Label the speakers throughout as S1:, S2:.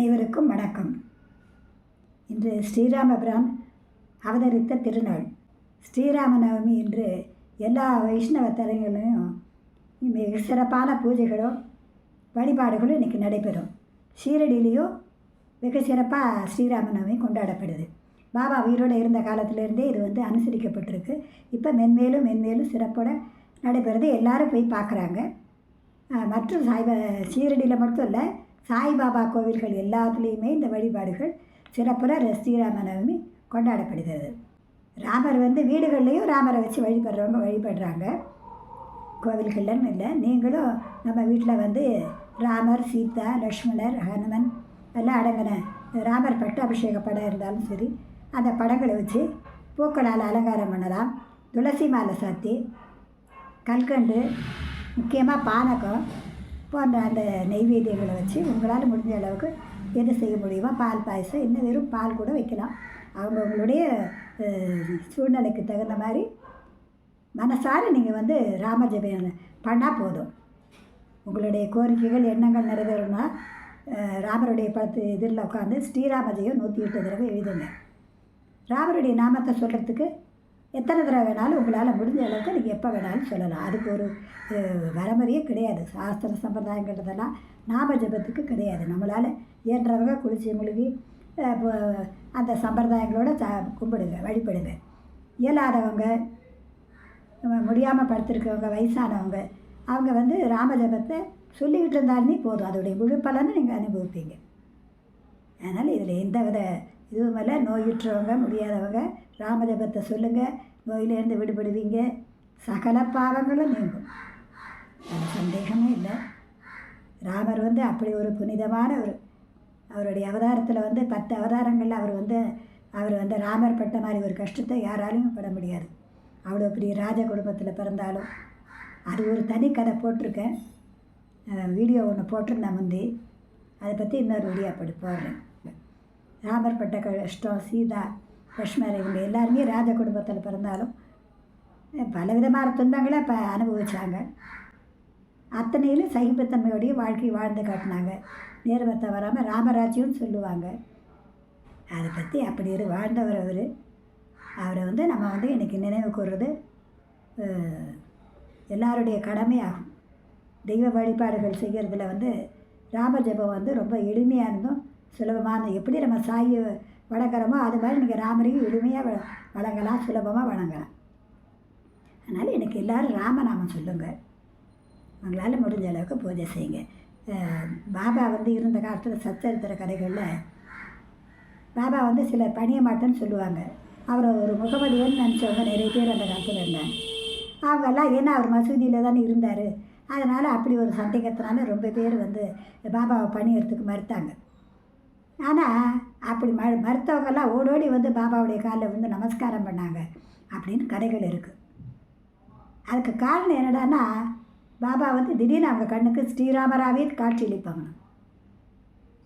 S1: அனைவருக்கும் வணக்கம். இன்று ஸ்ரீராமபிரான் அவதரித்த திருநாள். ஸ்ரீராம நவமி இன்று எல்லா வைஷ்ணவ தலங்களிலும் மிக சிறப்பான பூஜைகளும் வழிபாடுகளும் இன்றைக்கி நடைபெறும். ஷீரடியிலையும் வெகு சிறப்பாக ஸ்ரீராம நவமி கொண்டாடப்படுது. பாபா உயிரோடு இருந்த காலத்திலேருந்தே இது வந்து அனுசரிக்கப்பட்டிருக்கு. இப்போ மென்மேலும் மென்மேலும் சிறப்போட நடைபெறுது. எல்லாரும் போய் பார்க்குறாங்க. மற்றும் சாய்பா ஷீரடியில் மட்டும் இல்லை சாய்பாபா கோவில்கள் எல்லாத்துலேயுமே இந்த வழிபாடுகள் சிறப்புற ஸ்ரீராம நவமி கொண்டாடப்படுகிறது. ராமர் வந்து வீடுகள்லேயும் ராமரை வச்சு வழிபடுறவங்க வழிபடுறாங்க. கோவில்கள்லன்னு இல்லை நீங்களும் நம்ம வீட்டில் வந்து ராமர் சீதா லக்ஷ்மணர் ஹனுமன் எல்லாம் அடங்கின ராமர் பட்டாபிஷேக படம் இருந்தாலும் சரி அந்த படங்களை வச்சு பூக்களால் அலங்காரம் பண்ணலாம். துளசி மாலை சாத்தி கல்கண்டு முக்கியமாக பானகம் போன்ற அந்த நெய்வேத்தியங்களை வச்சு உங்களால் முடிஞ்ச அளவுக்கு எது செய்ய முடியுமோ பால் பாயசம் இன்னும் வெறும் பால் கூட வைக்கலாம். அவங்கவுங்களுடைய சூழ்நிலைக்கு தகுந்த மாதிரி மனசார நீங்கள் வந்து ராமஜபம் பண்ணால் போதும். உங்களுடைய கோரிக்கைகள் எண்ணங்கள் நிறைவேறணும்னா ராமருடைய பத்து இதில் உட்காந்து ஸ்ரீராமஜெயம் நூற்றி எட்டு தடவை எழுதுங்க. ராமருடைய நாமத்தை சொல்கிறதுக்கு எத்தனை தடவை வேணாலும் உங்களால் முடிஞ்ச அளவுக்கு நீங்கள் எப்போ வேணாலும் சொல்லலாம். அதுக்கு ஒரு வரமுறையே கிடையாது. சாஸ்திர சம்பிரதாயங்கிறதெல்லாம் நாம ஜபத்துக்கு கிடையாது. நம்மளால் இயன்றவங்க குளிச்சு முழுகி அந்த சம்பிரதாயங்களோட ச கும்பிடுங்க வழிபடுங்க. இயலாதவங்க முடியாமல் படுத்திருக்கவங்க வயசானவங்க அவங்க வந்து ராம ஜபத்தை சொல்லிக்கிட்டு இருந்தாலுமே போதும். அதோடைய முழு பலனை நீங்கள் அனுபவிப்பீங்க. அதனால் இதில் எந்த வித இதுவும் மேலே நோயுற்றவங்க முடியாதவங்க ராமஜபத்தை சொல்லுங்கள் நோயிலேருந்து விடுபடுவீங்க. சகல பாவங்களும் நீங்கும். அது சந்தேகமே இல்லை. ராமர் வந்து அப்படி ஒரு புனிதமான ஒரு அவருடைய அவதாரத்தில் வந்து பத்து அவதாரங்களில் அவர் வந்து அவர் வந்து ராமர் பட்ட மாதிரி ஒரு கஷ்டத்தை யாராலையும் பட முடியாது. அவ்வளோ பெரிய ராஜ குடும்பத்தில் பிறந்தாலும். அது ஒரு தனி கதை போட்டிருக்கேன். வீடியோ ஒன்று போட்டிருந்தேன் முந்தி. அதை பற்றி இன்னொரு வீடியோ அப்படி போடுறேன். ராமர் பட்ட கஷ்டம் சீதா லக்ஷ்மர் இவங்க எல்லாருமே ராஜ குடும்பத்தில் பிறந்தாலும் பலவிதமான துன்பங்களை இப்போ அனுபவித்தாங்க அத்தனையிலும் சகிப்புத்தன்மையோடைய வாழ்க்கை வாழ்ந்து காட்டினாங்க. நேர்வத்தை வராமல் ராமராஜ்யம்னு சொல்லுவாங்க. அதை பற்றி அப்படி இரு வாழ்ந்தவர் அவர். அவரை வந்து நம்ம வந்து இன்றைக்கி நினைவு கூறுறது எல்லாருடைய கடமையாகும். தெய்வ வழிபாடுகள் செய்கிறதுல வந்து ராம ஜபம் வந்து ரொம்ப எளிமையாக இருந்தும் சுலபமான எப்படி நம்ம சாய் வணங்குறோமோ அது மாதிரி நீங்கள் ராமரையும் எளிமையாக வ வணங்கலாம் சுலபமாக வணங்கலாம். அதனால் எனக்கு எல்லோரும் ராமநாமம் சொல்லுங்கள் உங்களால் முடிஞ்ச அளவுக்கு பூஜை செய்யுங்க. பாபா வந்து இருந்த காலத்தில் சச்சரித்திர கதைகளில் பாபா வந்து சில பணிய மாட்டேன்னு சொல்லுவாங்க. அவரை ஒரு முகமதியன்னு நினச்சவங்க நிறைய பேர் அந்த காலத்தில் இருந்தாங்க. அவங்கெல்லாம் ஏன்னா அவர் மசூதியில் தானே இருந்தார். அதனால் அப்படி ஒரு சந்தேகத்தினால ரொம்ப பேர் வந்து பாபாவை பணியறதுக்கு மறுத்தாங்க. ஆனால் அப்படி ம மருத்துவங்கள்லாம் ஓடோடி வந்து பாபாவுடைய காலில் வந்து நமஸ்காரம் பண்ணாங்க அப்படின்னு கதைகள் இருக்குது அதுக்கு காரணம் என்னடான்னா பாபா வந்து திடீர்னு அவங்க கண்ணுக்கு ஸ்ரீராமராவே காட்சியளிப்பாங்க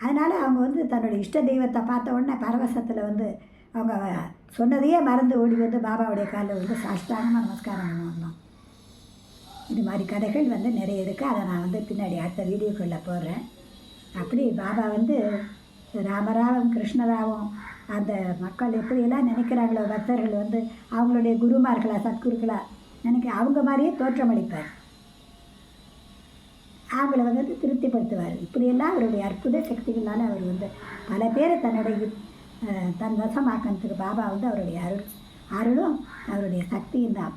S1: அதனால் அவங்க வந்து தன்னுடைய இஷ்ட தெய்வத்தை பார்த்த உடனே பரவசத்தில் வந்து அவங்க சொன்னதையே மறந்து ஓடி வந்து பாபாவுடைய காலில் வந்து சாஷ்டாங்கமாக நமஸ்காரம் பண்ணுவாங்க இது மாதிரி கதைகள் வந்து நிறைய இருக்குது அதை நான் வந்து பின்னாடி அடுத்த வீடியோக்குள்ளே போடுறேன். அப்படி பாபா வந்து ராமராவும் கிருஷ்ணராவும் அந்த மக்கள் எப்படியெல்லாம் நினைக்கிறாங்களோ பக்தர்கள் வந்து அவங்களுடைய குருமார்களா சத்குருக்களா நினைக்க அவங்க மாதிரியே தோற்றமளிப்பார். அவங்கள வந்து திருப்திப்படுத்துவார். இப்படியெல்லாம் அவருடைய அற்புத சக்திகளால் அவர் வந்து பல பேரை தன்னுடைய தன் வசமாக்கிறதுக்கு பாபா வந்து அவருடைய அருள் அருளும் அவருடைய சக்தியும் தான்.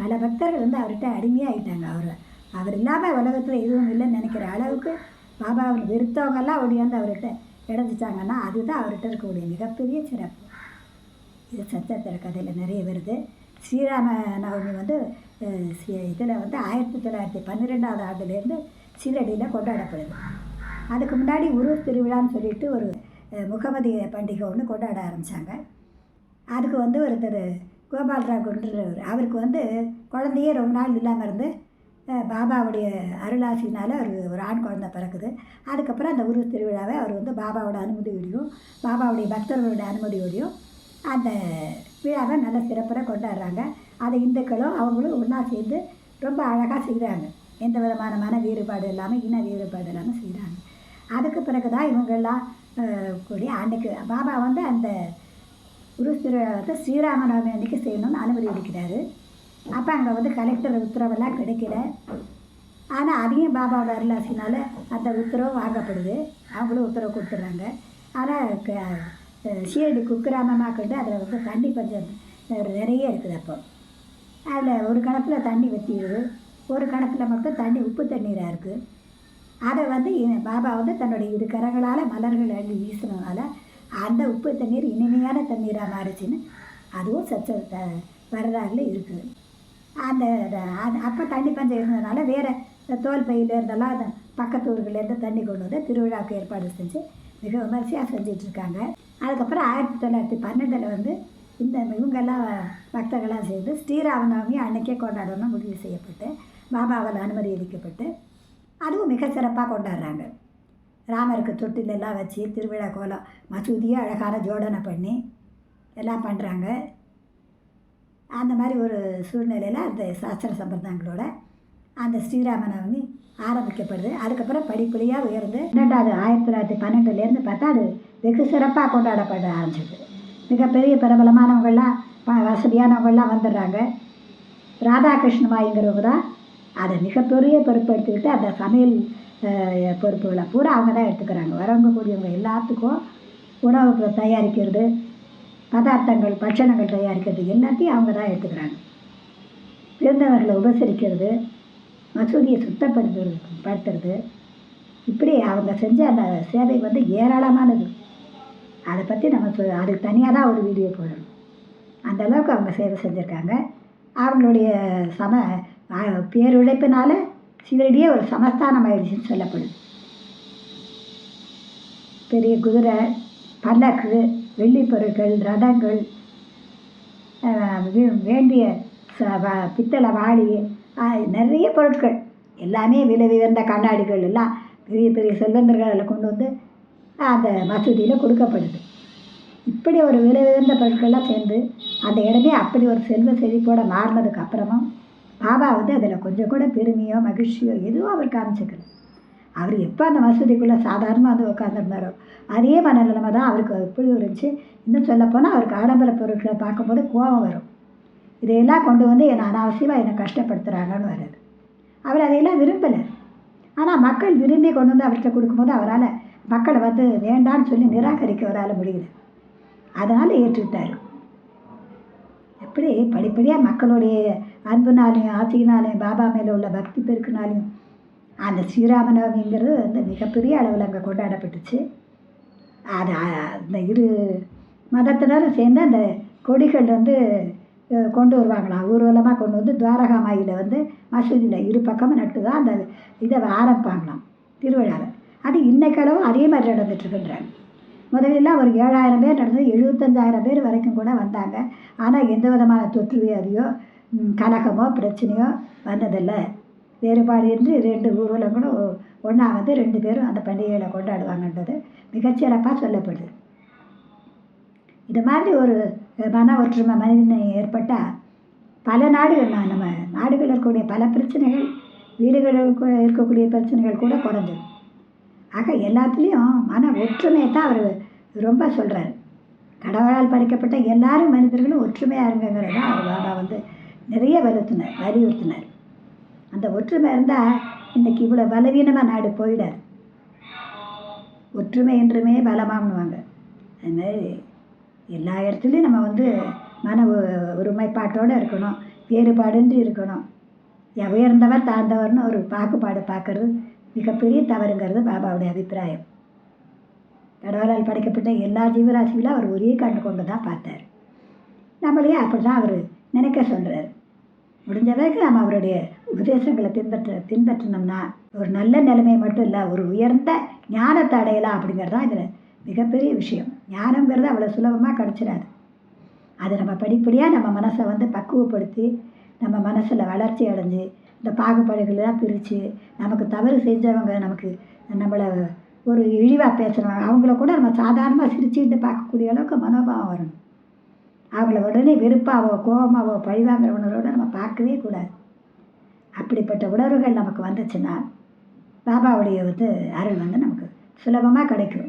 S1: பல பக்தர்கள் வந்து அவர்கிட்ட அடிமையாகிட்டாங்க அவர் அவர் இல்லாமல் உலகத்தில் எதுவும் இல்லைன்னு நினைக்கிற அளவுக்கு பாபாவை வெறுத்தவங்கெல்லாம் ஓடியாந்து அவர்கிட்ட கிடச்சிட்டாங்கன்னா அதுதான் அவர்கிட்ட இருக்கக்கூடிய மிகப்பெரிய சிறப்பு. இது சத்திரத்திர கதையில் நிறைய வருது. ஸ்ரீராம நவமி வந்து இதில் வந்து ஆயிரத்தி தொள்ளாயிரத்தி பன்னிரெண்டாவது ஆண்டுலேருந்து சீரடியில் கொண்டாடப்படுது. அதுக்கு முன்னாடி உருவ திருவிழான்னு சொல்லிட்டு ஒரு முகமதி பண்டிகை ஒன்று கொண்டாட ஆரம்பித்தாங்க அதுக்கு வந்து ஒருத்தர் கோபால்ராவ் குன்றவர் அவருக்கு வந்து குழந்தையே ரொம்ப நாள் இல்லாமல் இருந்து பாபாவுடைய அருளாசினால் ஒரு ஒரு ஆண் குழந்தை பிறக்குது. அதுக்கப்புறம் அந்த உருவ திருவிழாவை அவர் வந்து பாபாவோட அனுமதியோடையும் பாபாவுடைய பக்தர்களுடைய அனுமதியோடையும் அந்த விழாவை நல்ல சிறப்பாக கொண்டாடுறாங்க. அதை இந்துக்களும் அவங்களும் ஒன்றா சேர்ந்து ரொம்ப அழகாக செய்கிறாங்க எந்த விதமான மன வேறுபாடு இல்லாமல் இன வேறுபாடு இல்லாமல் செய்கிறாங்க அதுக்கு பிறகு தான் இவங்கெல்லாம் கூடிய கூடி அன்னைக்கு பாபா வந்து அந்த குருஸ்திர வந்து ஸ்ரீராமநவமி அன்னைக்கு செய்யணும்னு அனுமதி அளிக்கிறாரு. அப்போ அங்கே வந்து கலெக்டர் உத்தரவெல்லாம் கிடைக்கல. ஆனால் அதையும் பாபாவோட அருளாசினால் அந்த உத்தரவு வாங்கப்படுது. அவங்களும் உத்தரவு கொடுத்துட்றாங்க. ஆனால் சிஐடி குக்கிராமமாக கொண்டு அதில் வந்து தண்ணி கொஞ்சம் நிறைய இருக்குது அப்போ. அதில் ஒரு கணத்தில் தண்ணி வற்றிடுது ஒரு கணத்தில் மட்டும் தண்ணி உப்பு தண்ணீராக இருக்குது அதை வந்து பாபா வந்து தன்னுடைய இரு கரங்களால் மலர்கள் அள்ளி வீசினதுனால அந்த உப்பு தண்ணீர் இனிமையான தண்ணீராக மாறிச்சின்னு அதுவும் சச்ச த வரலாறுல இருக்குது. அந்த அப்போ தண்ணி பஞ்சம் இருந்ததுனால வேறு தோல் பையிலேருந்தெல்லாம் அந்த பக்கத்து ஊர்களேருந்து தண்ணி கொண்டு வந்து திருவிழாவுக்கு ஏற்பாடு செஞ்சு மிக விமர்சையாக செஞ்சிட்ருக்காங்க. அதுக்கப்புறம் ஆயிரத்தி தொள்ளாயிரத்தி பன்னெண்டில் வந்து இந்த இவங்கெல்லாம் பக்தர்கள்லாம் சேர்ந்து ஸ்ரீராமநவமி அன்னைக்கே கொண்டாடணும்னு முடிவு செய்யப்பட்டு பாபாவால் அனுமதி அளிக்கப்பட்டு அதுவும் மிக சிறப்பாக கொண்டாடுறாங்க. ராமருக்கு தொட்டிலெல்லாம் வச்சு திருவிழா கோலம் மசூதியை அழகான ஜோடனை பண்ணி எல்லாம் பண்ணுறாங்க அந்த மாதிரி ஒரு சூழ்நிலையில் அந்த சாஸ்திர சம்பிரதாயங்களோட அந்த ஸ்ரீராமநவமி ஆரம்பிக்கப்படுது. அதுக்கப்புறம் படிப்படியாக உயர்ந்து ரெண்டாவது ஆயிரத்தி தொள்ளாயிரத்தி பன்னெண்டுலேருந்து பார்த்தா அது வெகு சிறப்பாக கொண்டாடப்பட ஆரம்பிச்சது மிகப்பெரிய பிரபலமானவங்கள்லாம் ப- வசதியானவங்கள்லாம் வந்துடுறாங்க. ராதாகிருஷ்ணமாய்ங்கிறவங்க தான் அதை மிகப்பெரிய பொறுப்பெடுத்துக்கிட்டு அந்த சமையல் பொறுப்புகளை பூரா அவங்க தான் எடுத்துக்கிறாங்க. வரவங்க கூடியவங்க எல்லாத்துக்கும் உணவு தயாரிக்கிறது பதார்த்தங்கள் பட்சணங்கள் தயாரிக்கிறது எல்லாத்தையும் அவங்க தான் எடுத்துக்கிறாங்க. பிறந்தவர்களை உபசரிக்கிறது மசூதியை சுத்தப்படுத்துறது படுத்துறது. இப்படி அவங்க செஞ்ச அந்த சேவை வந்து ஏராளமானது. அதை பற்றி நம்ம அதுக்கு தனியாக தான் ஒரு வீடியோ போடணும். அந்த அளவுக்கு அவங்க சேவை செஞ்சுருக்காங்க. அவங்களுடைய சம பேருழைப்பினால சிவரடியே ஒரு சமஸ்தானம் ஆயிடுச்சுன்னு சொல்லப்படுது பெரிய குதிரை பல்லக்கு வெள்ளிப்பொருட்கள் ரதங்கள் வேண்டிய ச- வ- பித்தளை வாளி நிறைய பொருட்கள். எல்லாமே விலை உயர்ந்த கண்ணாடிகள் எல்லாம் பெரிய பெரிய செல்வந்தர்கள் அதில் கொண்டு வந்து அந்த மசூதியில் கொடுக்கப்படுது. இப்படி ஒரு விலை உயர்ந்த பொருட்கள்லாம் சேர்ந்து அந்த இடமே அப்படி ஒரு செல்வ செழிப்போட மாறினதுக்கு அப்புறமும் பாபா வந்து அதில் கொஞ்சம் கூட பெருமையோ மகிழ்ச்சியோ எதுவும் அவர் காமிச்சுக்கல. அவர் எப்போ அந்த மசூதிக்குள்ளே சாதாரணமாக வந்து உட்காந்துருந்தாரோ அதே மனநிலைமை தான் அவருக்கு எப்படி இருந்துச்சு. இன்னும் சொல்லப்போனால் அவருக்கு ஆடம்பர பொருட்களை பார்க்கும்போது கோபம் வரும். இதையெல்லாம் கொண்டு வந்து என்னை அனாவசியமாக என்னை கஷ்டப்படுத்துகிறாங்கன்னு வர்றது. அவர் அதையெல்லாம் விரும்பலை. ஆனால் மக்கள் விரும்பி கொண்டு வந்து அவர்கிட்ட கொடுக்கும்போது அவரால் மக்களை வந்து வேண்டான்னு சொல்லி நிராகரிக்க அவரால் முடியல. அதனால் ஏற்றுக்கிட்டார். எப்படி படிப்படியாக மக்களுடைய அன்புனாலையும் ஆசையினாலையும் பாபா மேலே உள்ள பக்தி பெருக்குனாலையும் அந்த ஸ்ரீராமநவமிங்கிறது வந்து மிகப்பெரிய அளவில் அங்கே கொண்டாடப்பட்டுச்சு. அது அந்த இரு மதத்தினரும் சேர்ந்து அந்த கொடிகள் வந்து கொண்டு வருவாங்களாம் ஊர்வலமாக கொண்டு வந்து துவாரகா மாயில வந்து மசூதியில் இரு பக்கமும் நட்டு தான் அந்த இதை ஆரம்பிப்பாங்களாம் திருவிழாவை. அது இன்னைக்களவும் அதே மாதிரி நடந்துட்டுருக்குன்றாங்க முதலெல்லாம் ஒரு ஏழாயிரம் பேர் நடந்தது எழுபத்தஞ்சாயிரம் பேர் வரைக்கும் கூட வந்தாங்க. ஆனால் எந்த விதமான தொற்று வியாதியோ கலகமோ பிரச்சனையோ வந்ததில்லை. வேறுபாடு என்று ரெண்டு ஊர்வலங்களும் ஒன்றா வந்து ரெண்டு பேரும் அந்த பண்டிகைகளை கொண்டாடுவாங்கன்றது மிகச்சிறப்பாக சொல்லப்படுது. இது மாதிரி ஒரு மன ஒற்றுமை மனிதனை ஏற்பட்டால் பல நாடுகள் நம்ம நாடுகளில் இருக்கக்கூடிய பல பிரச்சனைகள் வீடுகளுக்கு இருக்கக்கூடிய பிரச்சனைகள் கூட குறைஞ்சிடும் ஆக எல்லாத்துலேயும் மன ஒற்றுமையை தான் அவர் ரொம்ப சொல்கிறார் கடவுளால் படைக்கப்பட்ட எல்லாரும் மனிதர்களும் ஒற்றுமையாக இருங்கங்கிறத அவர் பாபா வந்து நிறைய வலுத்தினார் வலியுறுத்தினார். அந்த ஒற்றுமை இருந்தால் இன்னைக்கு இவ்வளோ பலவீனமாக நாடு போயிடாது ஒற்றுமை என்றுமே பலமாகணுவாங்க அது மாதிரி எல்லா இடத்துலையும் நம்ம வந்து மன ஒருமைப்பாட்டோடு இருக்கணும். வேறுபாடின்றி இருக்கணும். உயர்ந்தவர் தாழ்ந்தவர்னு ஒரு பாகுபாடு பார்க்கறது மிகப்பெரிய தவறுங்கிறது பாபாவுடைய அபிப்பிராயம். கடவுளால் படைக்கப்பட்ட எல்லா ஜீவராசிகளும் அவர் ஒரே கண்டு கொண்டு தான் பார்த்தார். நம்மளையே அப்படி தான் அவர் நினைக்க சொல்கிறார் முடிஞ்ச வரைக்கும் நம்ம அவருடைய உபதேசங்களை பின்பற்ற பின்பற்றினோம்னா ஒரு நல்ல நிலைமை மட்டும் இல்லை ஒரு உயர்ந்த ஞானத்தை அடையலாம் அப்படிங்கிறது தான் இதில் மிகப்பெரிய விஷயம். ஞானங்கிறது அவ்வளோ சுலபமாக கிடச்சிடாது. அது நம்ம படிப்படியாக நம்ம மனசை வந்து பக்குவப்படுத்தி நம்ம மனசில் வளர்ச்சி அடைஞ்சு இந்த பாகுபாடுகளெல்லாம் பிரித்து நமக்கு தவறு செஞ்சவங்க நமக்கு நம்மளை ஒரு இழிவாக பேசுகிறவங்க அவங்கள கூட நம்ம சாதாரணமாக சிரிச்சுக்கிட்டு பார்க்கக்கூடிய அளவுக்கு மனோபாவம் வரணும். அவங்கள உடனே வெறுப்பாவோ கோபமாவோ பழிவாங்கிற உணர்வோட நம்ம பார்க்கவே கூடாது. அப்படிப்பட்ட உணர்வுகள் நமக்கு வந்துச்சுன்னா பாபாவுடைய வந்து அருள் வந்து நமக்கு சுலபமாக கிடைக்கும்.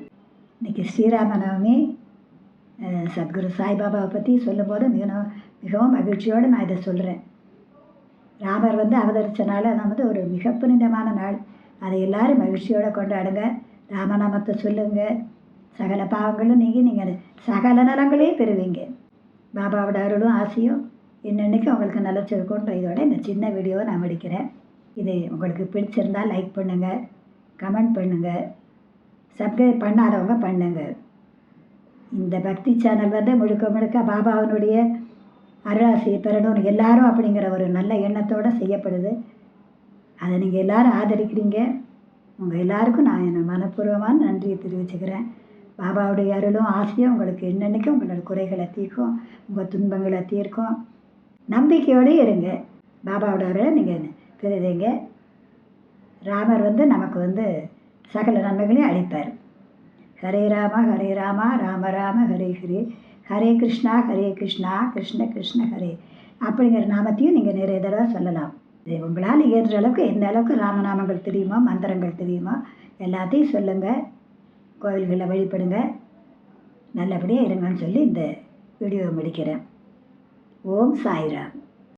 S1: இன்றைக்கி ஸ்ரீராம நவமி சத்குரு சாய்பாபாவை பற்றி சொல்லும்போது மிகவும் மிகவும் மகிழ்ச்சியோடு நான் இதை சொல்கிறேன் ராமர் வந்து அவதரித்த நாள் அது வந்து ஒரு மிக புனிதமான நாள். அதை எல்லோரும் மகிழ்ச்சியோடு கொண்டாடுங்க. ராமநாமத்தை சொல்லுங்க. சகல பாவங்களும் நீங்கள் நீங்கள் சகல நலங்களையும் பெறுவீங்க. பாபாவோட அருளும் ஆசையும் இன்னன்னைக்கு உங்களுக்கு நிலச்சிருக்குன்ற இதோட இந்த சின்ன வீடியோவை நான் முடிக்கிறேன். இது உங்களுக்கு பிடிச்சிருந்தால் லைக் பண்ணுங்கள் கமெண்ட் பண்ணுங்கள் சப்ஸ்கிரைப் பண்ணாதவங்க பண்ணுங்கள் இந்த பக்தி சேனல் வந்து முழுக்க முழுக்க பாபாவினுடைய அருளாசியை பெறணும் எல்லாரும் அப்படிங்கிற ஒரு நல்ல எண்ணத்தோடு செய்யப்படுது. அதை நீங்கள் எல்லாரும் ஆதரிக்கிறீங்க. உங்கள் எல்லாருக்கும் நான் என் மனப்பூர்வமான நன்றியை தெரிவிச்சுக்கிறேன். பாபாவுடைய அருளும் ஆசையும் உங்களுக்கு என்னென்னைக்கும் உங்களோட குறைகளை தீர்க்கும் உங்கள் துன்பங்களை தீர்க்கும். நம்பிக்கையோடு இருங்க. பாபாவோட நீங்கள் தெரியுதுங்க ராமர் வந்து நமக்கு வந்து சகல நன்மைகளையும் அளிப்பார். ஹரே ராம ஹரே ராமா ராம ராம ஹரே ஹரே. ஹரே கிருஷ்ணா ஹரே கிருஷ்ணா கிருஷ்ண கிருஷ்ண ஹரே. அப்படிங்கிற நாமத்தையும் நீங்கள் நிறைய தடவை சொல்லலாம். இது உங்களால் இயன்ற அளவுக்கு எந்த அளவுக்கு ராமநாமங்கள் தெரியுமோ மந்திரங்கள் தெரியுமோ எல்லாத்தையும் சொல்லுங்கள் கோயில்களை வழிபடுங்க. நல்லபடியாக இருங்கன்னு சொல்லி இந்த வீடியோவை முடிக்கிறேன். ओम साई राम